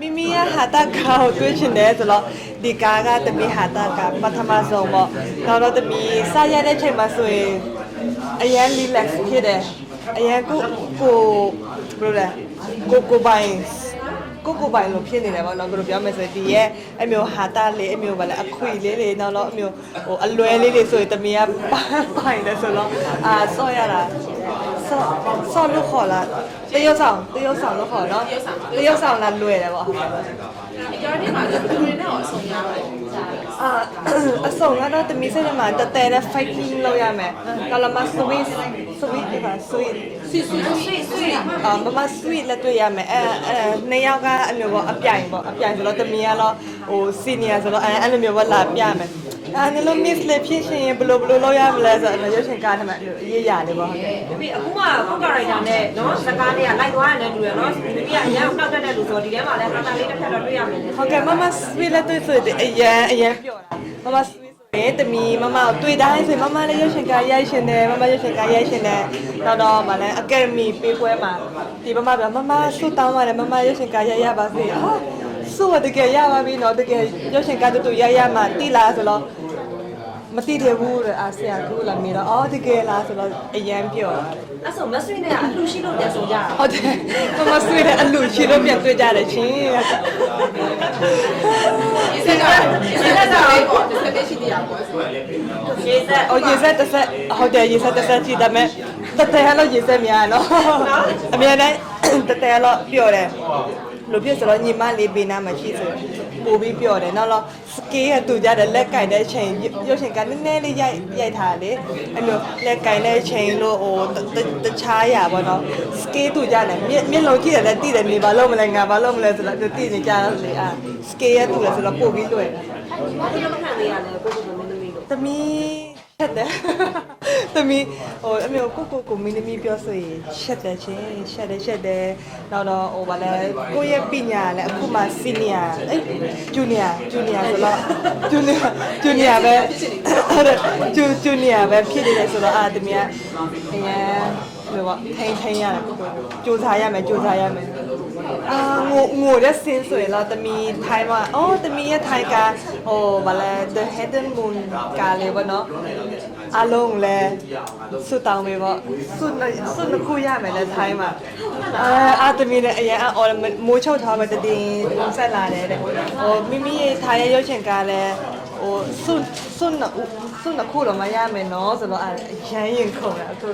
မိမိရဲ့ဟာတာကာကိုတွေ့ချင်တယ်ဆိုတော့ဒီကာကတမီဟာတာကာပထမဆုံးပေါ့နောက်တော့တမီစရတဲ့ချိန်မှာဆိုရင်အရန် relax ဖြစ်တယ်အရန်ကိုကိုဘယ်လိုလဲကိုကိုပိုင်ကိုကိုပိုင်လို့ဖြစ်နေတယ်ပေါ့နော်ကိုတို့ပြောမယ်ဆိုရင်ဒီရဲ့အမျိုးဟာတာလေးအမျိုးဗာလဲအခွေလေးလေးနောက်တော့အမျိုးဟိုအလွဲလေးတွေဆိုရင်တမီကပိုင်တယ်ဆိုတော့အာဆော့ရတာ ဆော့ဆော့လို့ခေါ်လာတရုတ်ဆောင်တရုတ်ဆောင်လို့ခေါ်နော်တရုတ်ဆောင်လာလွယ်တယ်ပေါ့အကျော်ဒီမှာလူတွေနဲ့တော့အဆုံရပါတယ်အာအစုံကတော့တမီစိတ်ထဲမှာတတဲတဲ့ fighting လုပ်ရမယ်။ကလမ sweet sweet ဒီပါ sweet ဆွေဆွေဆွေဆွေအာမမ sweet လက်တွေ့ရမယ်။အဲအဲနှစ်ယောက်ကအမျိုးပေါ့အပြိုင်ပေါ့အပြိုင်ဆိုတော့တမီကတော့ဟို senior ဆိုတော့အဲအဲ့လိုမျိုးပေါ့လာပြမယ်။ အဲလို miss လေးဖြစ်ရှင်ဘယ်လိုဘယ်လိုလုပ်ရမလဲဆိုတော့ရုပ်ရှင်ကားထဲမှာအရေးရလေးပေါ့ဟုတ်ကဲ့။ဒီအခုမှကိုကာရိုက်တာနဲ့နော်စကားလေးကလိုက်သွားတယ်တူရနော်။ဒီကအရင်ကနှောက်တက်တဲ့လူဆိုဒီထဲမှာလည်းဟာတာလေးတစ်ခါတော့တွေ့ရမယ်လေဟုတ်ကဲ့မမ sweet လက်တွေ့ဆိုတဲ့အရန်အရန်ပျော်တာမမ sweet ဆိုရင်တမီမမကိုတွေ့တိုင်းဆိုရင်မမလည်းရုပ်ရှင်ကားရိုက်ရှင်တယ်မမရုပ်ရှင်ကားရိုက်ရှင်တယ်နောက်တော့မလည်း academy ပေးပွဲမှာဒီမမပြောမမဆုတောင်းပါတယ်မမရုပ်ရှင်ကားရိုက်ရပါစေဟာဆုမတကယ်ရပါပြီနော်တကယ်ရုပ်ရှင်ကားတူတူရိုက်ရမှာတိလားဆိုတော့ မသိတယ်ဘူးတဲ့အာဆရာကလာမေးတော့အော်တကယ်လားဆိုတော့အရန်ပျော်တာ။အဲ့ဆိုမဆွေးနဲ့အလှရှိလို့ပြန်ဆိုကြတာဟုတ်တယ်မမဆွေးတဲ့အလူချီတော့ပြန်တွေ့ကြတယ်ချင်းဒီစက်ကဒီစက်ကလေးပေါ့ဒီစက်လေးရှိသေးတာပေါ့ဆိုတော့။ရေးဆက်။အော်ရေဆက်တစ်ဆက်ဟုတ်တယ်ရေဆက်တစ်ဆက်ကြည့်တယ်မဲ့တတဲကတော့ရေဆက်များနော်။အများတိုင်းတတဲကတော့ပျော်တယ်။လို့ဖြစ်ဆိုတော့ညီမလေးဘေးနားမှာရှိဆို ပို့ပြီးပျော်တယ်။နောက်တော့စကေးကတူကြတဲ့လက်ကင်တဲ့ချိန်ရုပ်ရှင်ကနည်းနည်းလေးရိုက်ရိုက်ထားလေ။အဲ့လိုလက်ကင်တဲ့ချိန်လို့ဟိုတခြားရပါတော့။စကေးတူကြတယ်မျက်မျက်လုံးကြည့်တယ်လည်းတိတယ်နေဘာလို့မလဲငါဘာလို့မလဲဆိုတော့တိနေကြတော့လေအာစကေးရတူတယ်ဆိုတော့ပို့ပြီးလွယ်တယ်။ဘာလို့မခံသေးရလဲကိုကိုကမင်းသမီးလို့သမီးချက်တယ် သမီးဟိုအမေကိုကိုကိုမင်းသမီးပြောဆိုရင်ချက်တယ်ချင်းချက်တယ်ချက်တယ်နောက်တော့ဟိုဗာလဲကိုယ့်ရဲ့ပညာလည်းအခုမှ senior အေး junior junior ဆိုတော့ junior junior ပဲဟုတ်တယ် ju- junior ပဲဖြစ်နေတယ်ဆိုတော့အာသမီးကအရင် လိုပေါ့ထိန်ထိန်ရတယ်ကိုကိုစူးစားရမယ်စူးစားရမယ်အာငိုငိုတဲ့စင်းဆိုရင်တော့သမီးထိုင်းမှာအော်သမီးရဲ့ထိုင်းကဟိုဗာလဲ the hidden moon ကလေးပေါ့နော်အလုံးလဲစွတ်တောင်းပေးပေါ့စွတ်စွတ်နှစ်ခုရမယ်လဲထိုင်းမှာအာအာသမီးလည်းအရင်အော်မိုးချုပ်ထားပဲတည်င်းဆက်လာတယ်တဲ့ဟိုမိမိရဲ့ထိုင်းရဲ့ရုပ်ရှင်ကလည်းဟိုစွတ်စွတ်နှစ်ဦး စွတ်နှစ်ခုတော့မရမယ်နော်ဆိုတော့အရန်ရင်ခုန်တာအခု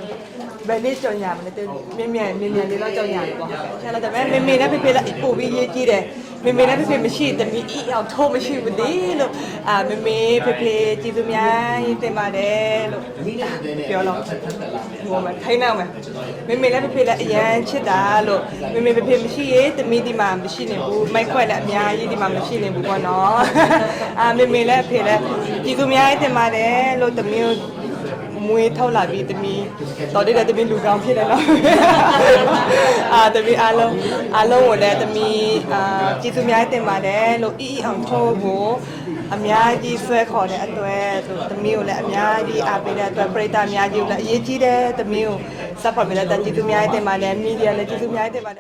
ဘယ်နေ့ကြောင်ရမလဲတဲ့မြင်မြင်မြင်မြင်လေးတော့ကြောင်ရတယ်ပေါ့ဆရာလည်းဒါပေမဲ့မေမေနဲ့ဖေဖေလည်းပို့ပြီးရေးကြည့်တယ်မေမေနဲ့ဖေဖေမရှိတမီအီအောင်ထိုးမရှိဘူးဒီလို့အာမေမေဖေဖေကြည်သူများရေးတင်ပါတယ်လို့ပြောတော့ဟိုမှာထိုင်းနောက်မှာမေမေလည်းဖေဖေလည်းအရန်ချစ်တာလို့မေမေဖေဖေမရှိရေးတမီဒီမှာမရှိနေဘူးမိုက်ခွက်လည်းအများကြီးဒီမှာမရှိနေဘူးပေါ့နော်အာမေမေလည်းအဖေလည်းကြည်သူများရေးတင်ပါတယ်လို့တမီကိုမွေးထုတ်လာပြီးတမီတော်တဲ့တမီလူကောင်းဖြစ်တယ်နော်အာတမီအားလုံးအားလုံးကိုလည်းတမီအာကျေးဇူးများတင်ပါတယ်လို့အီအီအောင်ထိုးကိုအများကြီးဆွဲခေါ်တဲ့အတွက်ဆိုတမီကိုလည်းအများကြီးအားပေးတဲ့အတွက်ပရိသတ်အများကြီးကိုလည်းအရေးကြီးတဲ့တမီကို support ပေးတဲ့အတွက်ကျေးဇူးများတင်ပါတယ်မီဒီယာလည်းကျေးဇူးများတင်ပါတယ်